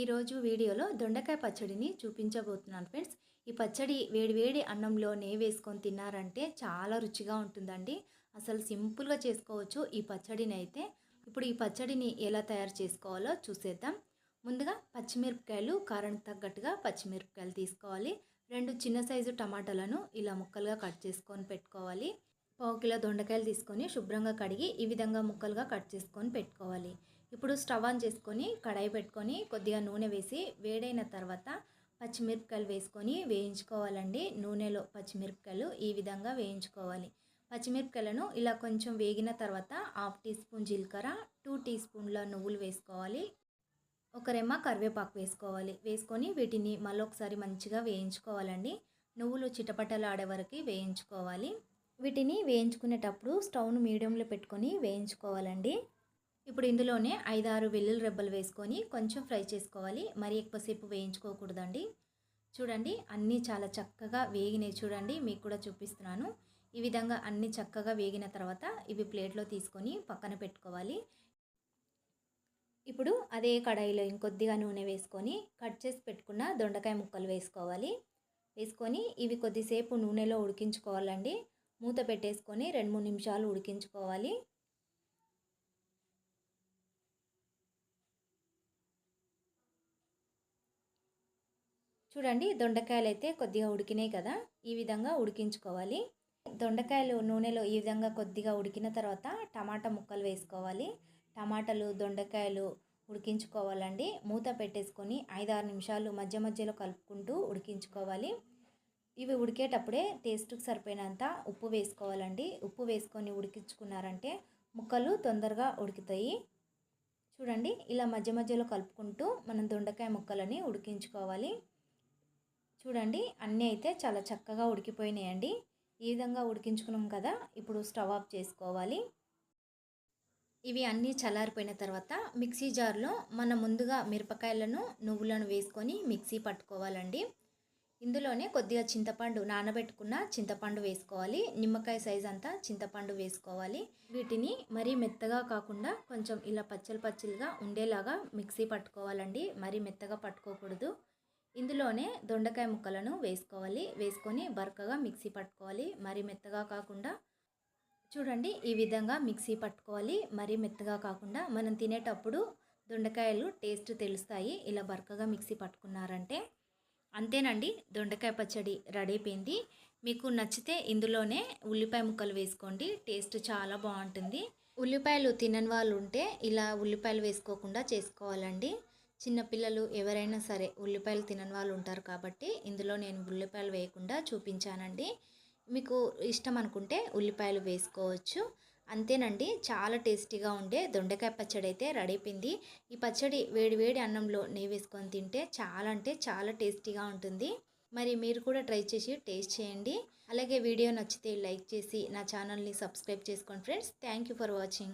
ఈరోజు వీడియోలో దొండకాయ పచ్చడిని చూపించబోతున్నాను ఫ్రెండ్స్. ఈ పచ్చడి వేడివేడి అన్నంలో నెయ్యి వేసుకొని తిన్నారంటే చాలా రుచిగా ఉంటుందండి. అసలు సింపుల్గా చేసుకోవచ్చు ఈ పచ్చడిని అయితే ఇప్పుడు ఈ పచ్చడిని ఎలా తయారు చేసుకోవాలో చూసేద్దాం. ముందుగా పచ్చిమిరపకాయలు కారానికి తగ్గట్టుగా పచ్చిమిరపకాయలు తీసుకోవాలి. రెండు చిన్న సైజు టమాటాలను ఇలా ముక్కలుగా కట్ చేసుకొని పెట్టుకోవాలి. పావు కిలో దొండకాయలు తీసుకొని శుభ్రంగా కడిగి ఈ విధంగా ముక్కలుగా కట్ చేసుకొని పెట్టుకోవాలి. ఇప్పుడు స్టవ్ ఆన్ చేసుకొని కడాయి పెట్టుకొని కొద్దిగా నూనె వేసి వేడైన తర్వాత పచ్చిమిరపకాయలు వేసుకొని వేయించుకోవాలండి. నూనెలో పచ్చిమిరపకాయలు ఈ విధంగా వేయించుకోవాలి. పచ్చిమిరపకాయలను ఇలా కొంచెం వేగిన తర్వాత హాఫ్ టీ స్పూన్ జీలకర్ర టూ టీ స్పూన్ల నువ్వులు వేసుకోవాలి. ఒక రెమ్మ కరివేపాకు వేసుకోవాలి. వేసుకొని వీటిని మళ్ళొకసారి మంచిగా వేయించుకోవాలండి. నువ్వులు చిటపటలు ఆడే వరకు వేయించుకోవాలి. వీటిని వేయించుకునేటప్పుడు స్టవ్ను మీడియంలో పెట్టుకొని వేయించుకోవాలండి. ఇప్పుడు ఇందులోనే ఐదారు వెల్లుల్లి రెబ్బలు వేసుకొని కొంచెం ఫ్రై చేసుకోవాలి. మరి ఎక్కువసేపు వేయించుకోకూడదండి. చూడండి అన్నీ చాలా చక్కగా వేగినాయి చూడండి మీకు కూడా చూపిస్తున్నాను. ఈ విధంగా అన్నీ చక్కగా వేగిన తర్వాత ఇవి ప్లేట్లో తీసుకొని పక్కన పెట్టుకోవాలి. ఇప్పుడు అదే కడాయిలో ఇంకొద్దిగా నూనె వేసుకొని కట్ చేసి పెట్టుకున్న దొండకాయ ముక్కలు వేసుకోవాలి. వేసుకొని ఇవి కొద్దిసేపు నూనెలో ఉడికించుకోవాలండి. మూత పెట్టేసుకొని రెండు మూడు నిమిషాలు ఉడికించుకోవాలి. చూడండి దొండకాయలు అయితే కొద్దిగా ఉడికినాయి కదా ఈ విధంగా ఉడికించుకోవాలి. దొండకాయలు నూనెలో ఈ విధంగా కొద్దిగా ఉడికిన తర్వాత టమాటా ముక్కలు వేసుకోవాలి. టమాటాలు దొండకాయలు ఉడికించుకోవాలండి. మూత పెట్టేసుకొని ఐదారు నిమిషాలు మధ్య మధ్యలో కలుపుకుంటూ ఉడికించుకోవాలి. ఇవి ఉడికేటప్పుడే టేస్ట్కి సరిపోయినంత ఉప్పు వేసుకోవాలండి. ఉప్పు వేసుకొని ఉడికించుకున్నారంటే ముక్కలు తొందరగా ఉడుకుతాయి. చూడండి ఇలా మధ్య మధ్యలో కలుపుకుంటూ మనం దొండకాయ ముక్కలని ఉడికించుకోవాలి. చూడండి అన్నీ అయితే చాలా చక్కగా ఉడికిపోయినాయండి. ఈ విధంగా ఉడికించుకున్నాం కదా ఇప్పుడు స్టవ్ ఆఫ్ చేసుకోవాలి. ఇవి అన్నీ చల్లారిపోయిన తర్వాత మిక్సీ జార్లో మనం ముందుగా మిరపకాయలను నువ్వులను వేసుకొని మిక్సీ పట్టుకోవాలండి. ఇందులోనే కొద్దిగా చింతపండు నానబెట్టుకున్న చింతపండు వేసుకోవాలి. నిమ్మకాయ సైజ్ అంతా చింతపండు వేసుకోవాలి. వీటిని మరీ మెత్తగా కాకుండా కొంచెం ఇలా పచ్చలు పచ్చలుగా ఉండేలాగా మిక్సీ పట్టుకోవాలండి. మరీ మెత్తగా పట్టుకోకూడదు. ఇందులోనే దొండకాయ ముక్కలను వేసుకోవాలి. వేసుకొని బరకగా మిక్సీ పట్టుకోవాలి. మరి మెత్తగా కాకుండా చూడండి ఈ విధంగా మిక్సీ పట్టుకోవాలి. మరీ మెత్తగా కాకుండా మనం తినేటప్పుడు దొండకాయలు టేస్ట్ తెలుస్తాయి. ఇలా బరకగా మిక్సీ పట్టుకున్నారంటే అంతేనండి. దొండకాయ పచ్చడి రెడీ అయిపోయింది. మీకు నచ్చితే ఇందులోనే ఉల్లిపాయ ముక్కలు వేసుకోండి. టేస్ట్ చాలా బాగుంటుంది. ఉల్లిపాయలు తినని వాళ్ళు ఉంటే ఇలా ఉల్లిపాయలు వేసుకోకుండా చేసుకోవాలండి. చిన్నపిల్లలు ఎవరైనా సరే ఉల్లిపాయలు తినని వాళ్ళు ఉంటారు కాబట్టి ఇందులో నేను ఉల్లిపాయలు వేయకుండా చూపించానండి. మీకు ఇష్టం అనుకుంటే ఉల్లిపాయలు వేసుకోవచ్చు. అంతేనండి చాలా టేస్టీగా ఉండే దొండకాయ పచ్చడి అయితే రెడీపోయింది ఈ పచ్చడి వేడి వేడి అన్నంలో నెయ్యి వేసుకొని తింటే చాలా అంటే చాలా టేస్టీగా ఉంటుంది. మరి మీరు కూడా ట్రై చేసి టేస్ట్ చేయండి. అలాగే వీడియో నచ్చితే లైక్ చేసి నా ఛానల్ని సబ్స్క్రైబ్ చేసుకోండి ఫ్రెండ్స్. Thank for watching.